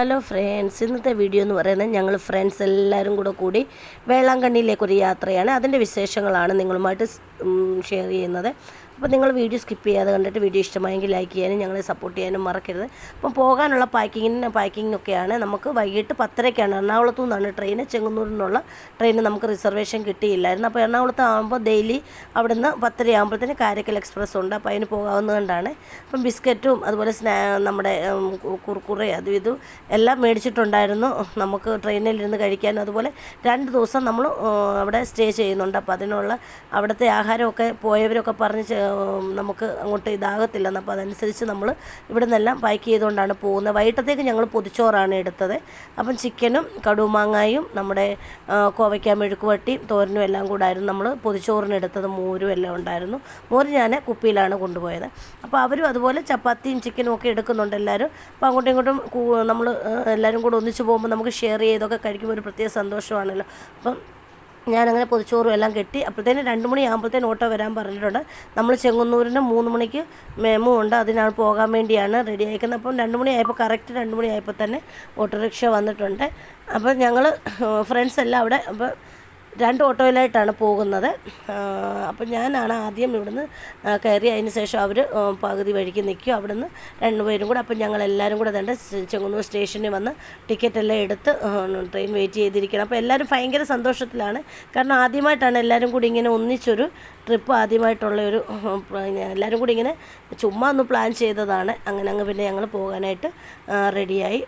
Hello friends ഇന്നത്തെ video എന്ന് പറയുന്നത് ഞങ്ങൾ ഫ്രണ്ട്സ് എല്ലാവരും കൂടെ കൂടി വേളാങ്കണ്ണിയിലേക്കൊരു യാത്രയാണ്. അതിന്റെ വിശേഷങ്ങളാണ് നിങ്ങളുമായിട്ട് ഷെയർ ചെയ്യുന്നത്. അപ്പോൾ നിങ്ങൾ വീഡിയോ സ്കിപ്പ് ചെയ്യാതെ കണ്ടിട്ട് വീഡിയോ ഇഷ്ടമായെങ്കിൽ ലൈക്ക് ചെയ്യാനും ഞങ്ങളെ സപ്പോർട്ട് ചെയ്യാനും മറക്കരുത്. അപ്പം പോകാനുള്ള പാക്കിങ്ങിന് പാക്കിങ്ങൊക്കെയാണ് നമുക്ക് വൈകിട്ട് പത്തരയ്ക്കാണ് എറണാകുളത്തു നിന്നാണ് ട്രെയിൻ ചെങ്ങന്നൂരിൽ നിന്നുള്ള ട്രെയിൻ നമുക്ക് റിസർവേഷൻ കിട്ടിയില്ലായിരുന്നു. അപ്പോൾ എറണാകുളത്ത് ആകുമ്പോൾ ഡെയിലി അവിടെ നിന്ന് പത്തരയാകുമ്പോഴത്തേന് കാരക്കൽ എക്സ്പ്രസ് ഉണ്ട്. അപ്പോൾ അതിന് പോകാവുന്നതുകൊണ്ടാണ്. അപ്പം ബിസ്ക്കറ്റും അതുപോലെ സ്നാ നമ്മുടെ കുർക്കുറെ അതും ഇതും എല്ലാം മേടിച്ചിട്ടുണ്ടായിരുന്നു. നമുക്ക് ട്രെയിനിലിരുന്ന് കഴിക്കാൻ. അതുപോലെ രണ്ട് ദിവസം നമ്മൾ അവിടെ സ്റ്റേ ചെയ്യുന്നുണ്ട്. അപ്പോൾ അതിനുള്ള അവിടുത്തെ ആഹാരമൊക്കെ പോയവരൊക്കെ പറഞ്ഞ് നമുക്ക് അങ്ങോട്ട് ഇതാകത്തില്ലെന്ന് അപ്പോൾ അതനുസരിച്ച് നമ്മൾ ഇവിടെ നിന്നെല്ലാം പാക്ക് ചെയ്തുകൊണ്ടാണ് പോകുന്നത്. വൈകിട്ടത്തേക്ക് ഞങ്ങൾ പൊതിച്ചോറാണ് എടുത്തത്. അപ്പം ചിക്കനും കടുമാങ്ങായും നമ്മുടെ കോവയ്ക്ക കോവയ്ക്ക മെഴുക്കുവട്ടിയും തോരനും എല്ലാം കൂടായിരുന്നു നമ്മൾ പൊതിച്ചോറിന് എടുത്തത്. മോരും എല്ലാം ഉണ്ടായിരുന്നു. മോര് ഞാൻ കുപ്പിയിലാണ് കൊണ്ടുപോയത്. അപ്പോൾ അവരും അതുപോലെ ചപ്പാത്തിയും ചിക്കനും ഒക്കെ എടുക്കുന്നുണ്ട് എല്ലാവരും. അപ്പോൾ അങ്ങോട്ടും ഇങ്ങോട്ടും നമ്മൾ എല്ലാവരും കൂടെ ഒന്നിച്ച് പോകുമ്പോൾ നമുക്ക് ഷെയർ ചെയ്തൊക്കെ കഴിക്കുമ്പോൾ ഒരു പ്രത്യേക സന്തോഷമാണല്ലോ. അപ്പം ഞാനങ്ങനെ പൊതിച്ചോറും എല്ലാം കെട്ടി അപ്പോഴത്തേനും രണ്ട് മണിയാകുമ്പോഴത്തേനും ഓട്ടോ വരാൻ പറഞ്ഞിട്ടുണ്ട്. നമ്മൾ ചെങ്ങന്നൂരിന് മൂന്ന് മണിക്ക് മെമു ഉണ്ട്. അതിനാണ് പോകാൻ വേണ്ടിയാണ് റെഡി ആയിരിക്കുന്നത്. അപ്പം രണ്ട് മണിയായപ്പോൾ കറക്റ്റ് രണ്ട് മണിയായപ്പോൾ തന്നെ ഓട്ടോറിക്ഷ വന്നിട്ടുണ്ട്. അപ്പോൾ ഞങ്ങൾ ഫ്രണ്ട്സ് എല്ലാം അവിടെ. അപ്പോൾ രണ്ട് ഓട്ടോയിലായിട്ടാണ് പോകുന്നത്. അപ്പം ഞാനാണ് ആദ്യം ഇവിടുന്ന് കയറി അതിന് ശേഷം അവർ പകുതി വഴിക്ക് നിൽക്കും. അവിടുന്ന് രണ്ടുപേരും കൂടെ അപ്പം ഞങ്ങൾ എല്ലാവരും കൂടെ തന്നെ ചെങ്ങന്നൂർ സ്റ്റേഷനിൽ വന്ന് ടിക്കറ്റ് എല്ലാം എടുത്ത് ട്രെയിൻ വെയിറ്റ് ചെയ്തിരിക്കണം. അപ്പോൾ എല്ലാവരും ഭയങ്കര സന്തോഷത്തിലാണ്. കാരണം ആദ്യമായിട്ടാണ് എല്ലാവരും കൂടി ഇങ്ങനെ ഒന്നിച്ചൊരു ട്രിപ്പ് ആദ്യമായിട്ടുള്ള ഒരു എല്ലാവരും കൂടി ഇങ്ങനെ ചുമ്മാ ഒന്ന് പ്ലാൻ ചെയ്തതാണ്. അങ്ങനെ അങ്ങ് പിന്നെ ഞങ്ങൾ പോകാനായിട്ട് റെഡിയായി.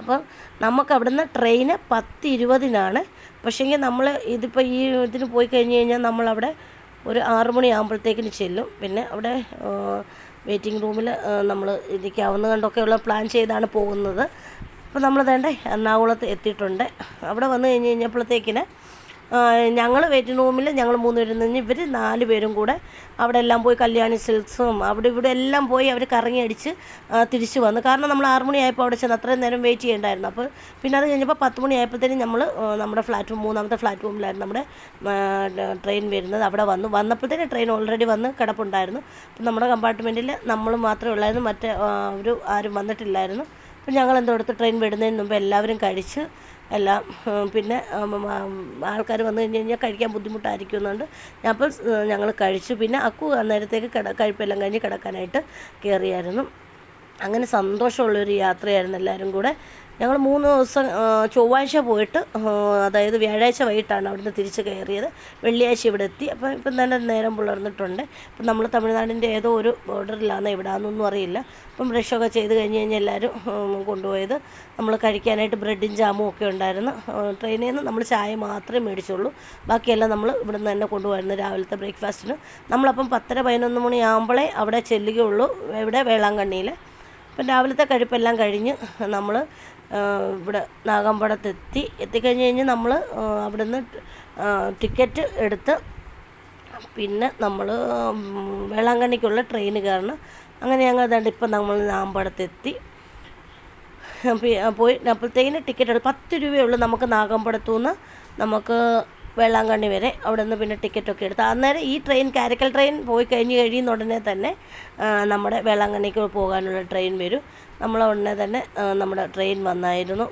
അപ്പം നമുക്ക് അവിടുന്ന് ട്രെയിന് പത്ത് ഇരുപതിനാണ് പക്ഷേങ്കിൽ നമ്മൾ ഇതിപ്പോൾ ഈ ഇതിന് പോയി കഴിഞ്ഞ് കഴിഞ്ഞാൽ നമ്മളവിടെ ഒരു ആറു മണിയാകുമ്പോഴത്തേക്കിന് ചെല്ലും. പിന്നെ അവിടെ വെയിറ്റിംഗ് റൂമിൽ നമ്മൾ ഇരിക്കാവുന്ന കണ്ടൊക്കെയുള്ള പ്ലാൻ ചെയ്താണ് പോകുന്നത്. അപ്പോൾ നമ്മൾ വേണ്ട എറണാകുളത്ത് എത്തിയിട്ടുണ്ട്. അവിടെ വന്നു കഴിഞ്ഞ് കഴിഞ്ഞപ്പോഴത്തേക്കിന് ഞങ്ങൾ വെയിറ്റിംഗ് റൂമിൽ ഞങ്ങൾ മൂന്ന് പേരും നിന്ന് ഇവർ നാല് പേരും കൂടെ അവിടെ എല്ലാം പോയി കല്യാണി സിൽക്സും അവിടെ ഇവിടെ എല്ലാം പോയി അവർ കറങ്ങി അടിച്ച് തിരിച്ചു വന്നു. കാരണം നമ്മൾ ആറ് മണിയായപ്പോൾ അവിടെ ചെന്ന് അത്രയും നേരം വെയിറ്റ് ചെയ്യണ്ടായിരുന്നു. അപ്പോൾ പിന്നെ അത് കഴിഞ്ഞപ്പോൾ പത്ത് മണിയായപ്പോഴത്തേനും നമ്മൾ നമ്മുടെ ഫ്ലാറ്റ് റൂം മൂന്നാമത്തെ ഫ്ലാറ്റ് റൂമിലായിരുന്നു നമ്മുടെ ട്രെയിൻ വരുന്നത്. അവിടെ വന്നു. വന്നപ്പോഴത്തേനും ട്രെയിൻ ഓൾറെഡി വന്ന് കിടപ്പുണ്ടായിരുന്നു. നമ്മുടെ കമ്പാർട്ട്മെന്റിൽ നമ്മൾ മാത്രമേ ഉള്ളായിരുന്നു. മറ്റേ ഒരു ആരും വന്നിട്ടില്ലായിരുന്നു. അപ്പം ഞങ്ങൾ എന്തോ എടുത്ത് ട്രെയിൻ വിടുന്നതിന് മുമ്പ് എല്ലാവരും കഴിച്ച് എല്ലാം പിന്നെ ആൾക്കാർ വന്നു കഴിഞ്ഞ് കഴിഞ്ഞാൽ കഴിക്കാൻ ബുദ്ധിമുട്ടായിരിക്കും എന്നുകൊണ്ട് ഞാൻ ഞങ്ങൾ കഴിച്ചു. പിന്നെ അക്കു അന്നേരത്തേക്ക് കിട കഴിപ്പെല്ലാം കഴിഞ്ഞ് കിടക്കാനായിട്ട് കയറിയായിരുന്നു അങ്ങനെ സന്തോഷമുള്ളൊരു യാത്രയായിരുന്നു എല്ലാവരും കൂടെ. ഞങ്ങൾ മൂന്ന് ദിവസം ചൊവ്വാഴ്ച പോയിട്ട് അതായത് വ്യാഴാഴ്ച വൈകിട്ടാണ് അവിടുന്ന് തിരിച്ച് കയറിയത്. വെള്ളിയാഴ്ച ഇവിടെ എത്തി. അപ്പം ഇപ്പം തന്നെ നേരം പുലർന്നിട്ടുണ്ട്. ഇപ്പം നമ്മൾ തമിഴ്നാടിന്റെ ഏതോ ഒരു ബോർഡറിലാണ് ഇവിടാന്നൊന്നും അറിയില്ല. അപ്പം ബ്രഷൊക്കെ ചെയ്ത് കഴിഞ്ഞ് കഴിഞ്ഞാൽ എല്ലാവരും കൊണ്ടുപോയത്. നമ്മൾ കഴിക്കാനായിട്ട് ബ്രെഡും ജാമും ഒക്കെ ഉണ്ടായിരുന്നു. ട്രെയിനിൽ നിന്ന് നമ്മൾ ചായ മാത്രമേ മേടിച്ചുള്ളൂ. ബാക്കിയെല്ലാം നമ്മൾ ഇവിടെ നിന്ന് തന്നെ കൊണ്ടുപോയിരുന്നു രാവിലത്തെ ബ്രേക്ക്ഫാസ്റ്റിന്. നമ്മളപ്പം പത്തര പതിനൊന്ന് മണിയാകുമ്പോഴേ അവിടെ ചെല്ലുകയുള്ളൂ. ഇവിടെ വേളാങ്കണ്ണിയിൽ അപ്പം രാവിലത്തെ കഴിപ്പെല്ലാം കഴിഞ്ഞ് നമ്മൾ ഇവിടെ നാഗമ്പടത്തെത്തി. എത്തിക്കഴിഞ്ഞ് കഴിഞ്ഞ് നമ്മൾ അവിടുന്ന് ടിക്കറ്റ് എടുത്ത് പിന്നെ നമ്മൾ വേളാങ്കണ്ണിക്കുള്ള ട്രെയിൻ കയറണം. അങ്ങനെ ഞങ്ങൾ അതുകൊണ്ട് ഇപ്പം നമ്മൾ നാഗമ്പടത്തെത്തി. പോയി അപ്പോഴത്തേക്കിന് ടിക്കറ്റ് എടുത്ത് പത്ത് രൂപയുള്ളൂ നമുക്ക് നാഗമ്പടത്തു നിന്ന് നമുക്ക് വേളാങ്കണ്ണി വരെ അവിടെ നിന്ന് പിന്നെ ടിക്കറ്റൊക്കെ എടുത്ത്. അന്നേരം ഈ ട്രെയിൻ കാരക്കൽ ട്രെയിൻ പോയി കഴിഞ്ഞ് കഴിയുന്ന ഉടനെ തന്നെ നമ്മുടെ വേളാങ്കണ്ണിക്ക് പോകാനുള്ള ട്രെയിൻ വരും. നമ്മൾ ഉടനെ തന്നെ നമ്മുടെ ട്രെയിൻ വന്നായിരുന്നു.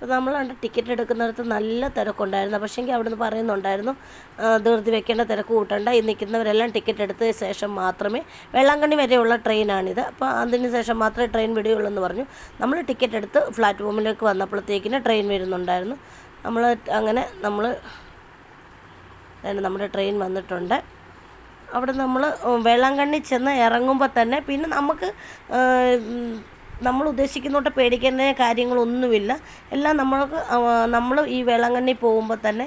അപ്പോൾ നമ്മൾ അവിടെ ടിക്കറ്റ് എടുക്കുന്നിടത്ത് നല്ല തിരക്കുണ്ടായിരുന്നു. പക്ഷേങ്കിൽ അവിടുന്ന് പറയുന്നുണ്ടായിരുന്നു ധൃതി വെക്കേണ്ട തിരക്ക് കൂട്ടണ്ട. ഈ നിൽക്കുന്നവരെല്ലാം ടിക്കറ്റ് എടുത്ത ശേഷം മാത്രമേ വെള്ളാങ്കണ്ണി വരെയുള്ള ട്രെയിനാണിത്. അപ്പോൾ അതിന് ശേഷം മാത്രമേ ട്രെയിൻ വിടുകയുള്ളൂ എന്ന് പറഞ്ഞു. നമ്മൾ ടിക്കറ്റ് എടുത്ത് പ്ലാറ്റ്ഫോമിലേക്ക് വന്നപ്പോഴത്തേക്കിന് ട്രെയിൻ വരുന്നുണ്ടായിരുന്നു. നമ്മൾ അങ്ങനെ നമ്മൾ നമ്മുടെ ട്രെയിൻ വന്നിട്ടുണ്ട്. അവിടെ നമ്മൾ വേളാങ്കണ്ണി ചെന്ന് ഇറങ്ങുമ്പോൾ തന്നെ പിന്നെ നമുക്ക് നമ്മൾ ഉദ്ദേശിക്കുന്നോട്ട് പേടിക്കേണ്ട കാര്യങ്ങളൊന്നുമില്ല. എല്ലാം നമ്മൾക്ക് നമ്മൾ ഈ വേളാങ്കണ്ണി പോകുമ്പോൾ തന്നെ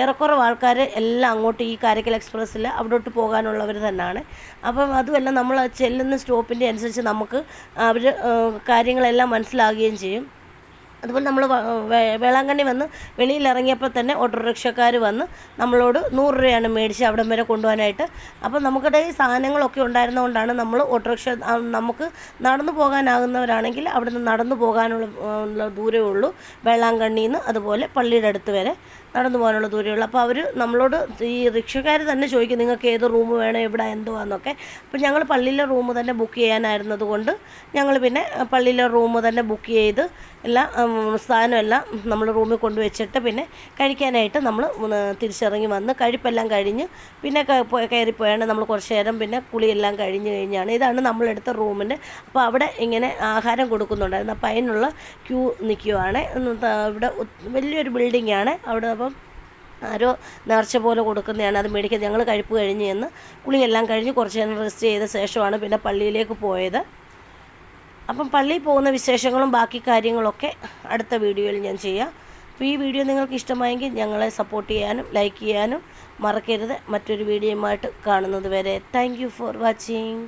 ഏറെക്കുറെ ആൾക്കാർ എല്ലാം അങ്ങോട്ട് ഈ കാരക്കൽ എക്സ്പ്രസ്സിൽ അവിടോട്ട് പോകാനുള്ളവർ തന്നെയാണ് അപ്പം അതുമല്ല നമ്മൾ ചെല്ലുന്ന സ്റ്റോപ്പിന്റെ അനുസരിച്ച് നമുക്ക് അവർ കാര്യങ്ങളെല്ലാം മനസ്സിലാകുകയും ചെയ്യും. അതുപോലെ നമ്മൾ വേളാങ്കണ്ണി വന്ന് വെളിയിൽ ഇറങ്ങിയപ്പോൾ തന്നെ ഓട്ടോറിക്ഷക്കാർ വന്ന് നമ്മളോട് നൂറ് രൂപയാണ് മേടിച്ച് അവിടം വരെ കൊണ്ടുപോകാനായിട്ട്. അപ്പോൾ നമുക്കിടെ ഈ സാധനങ്ങളൊക്കെ ഉണ്ടായിരുന്നതുകൊണ്ടാണ് നമ്മൾ ഓട്ടോറിക്ഷ നമുക്ക് നടന്നു പോകാനാകുന്നവരാണെങ്കിൽ അവിടുന്ന് നടന്നു പോകാനുള്ള ദൂരമേ ഉള്ളൂ വേളാങ്കണ്ണിയിൽ നിന്ന് അതുപോലെ പള്ളിയുടെ അടുത്ത് വരെ നടന്നു പോകാനുള്ള ദൂരമുള്ളൂ അപ്പോൾ അവർ നമ്മളോട് ഈ റിക്ഷക്കാർ തന്നെ ചോദിക്കും നിങ്ങൾക്ക് ഏത് റൂം വേണം എവിടെ എന്തുവാന്നൊക്കെ. അപ്പോൾ ഞങ്ങൾ പള്ളിയിലെ റൂം തന്നെ ബുക്ക് ചെയ്യാനായിരുന്നത് കൊണ്ട് ഞങ്ങൾ പിന്നെ പള്ളിയിലെ റൂം തന്നെ ബുക്ക് ചെയ്ത് എല്ലാം ഉം, സാധനം എല്ലാം നമ്മൾ റൂമിൽ കൊണ്ടുവച്ചിട്ട് പിന്നെ കഴിക്കാനായിട്ട് നമ്മൾ തിരിച്ചിറങ്ങി വന്ന് കഴിപ്പെല്ലാം കഴിഞ്ഞ് പിന്നെ കയറി നമ്മൾ കുറച്ച് നേരം പിന്നെ കുളിയെല്ലാം കഴിഞ്ഞ് കഴിഞ്ഞാണ് ഇതാണ് നമ്മളെടുത്ത റൂമിന്റെ. അപ്പോൾ അവിടെ ഇങ്ങനെ ആഹാരം കൊടുക്കുന്നുണ്ടായിരുന്നു. അപ്പോൾ അതിനുള്ള ക്യൂ നിൽക്കുവാണ്. ഇവിടെ വലിയൊരു ബിൽഡിംഗ് ആണ് അവിടെ അപ്പം ആരോ നേർച്ച പോലെ കൊടുക്കുന്നതാണ്. അത് മേടിക്കാൻ ഞങ്ങൾ കഴിപ്പ് കഴിഞ്ഞ് എന്ന് കുളിയെല്ലാം കഴിഞ്ഞ് കുറച്ച് നേരം റെസ്റ്റ് ചെയ്ത ശേഷമാണ് പിന്നെ പള്ളിയിലേക്ക് പോയത്. അപ്പം പള്ളിയിൽ പോകുന്ന വിശേഷങ്ങളും ബാക്കി കാര്യങ്ങളൊക്കെ അടുത്ത വീഡിയോയിൽ ഞാൻ ചെയ്യാം. അപ്പോൾ ഈ വീഡിയോ നിങ്ങൾക്ക് ഇഷ്ടമായെങ്കിൽ ഞങ്ങളെ സപ്പോർട്ട് ചെയ്യാനും ലൈക്ക് ചെയ്യാനും മറക്കരുത്. മറ്റൊരു വീഡിയോയുമായിട്ട് കാണുന്നത് വരെ. Thank for watching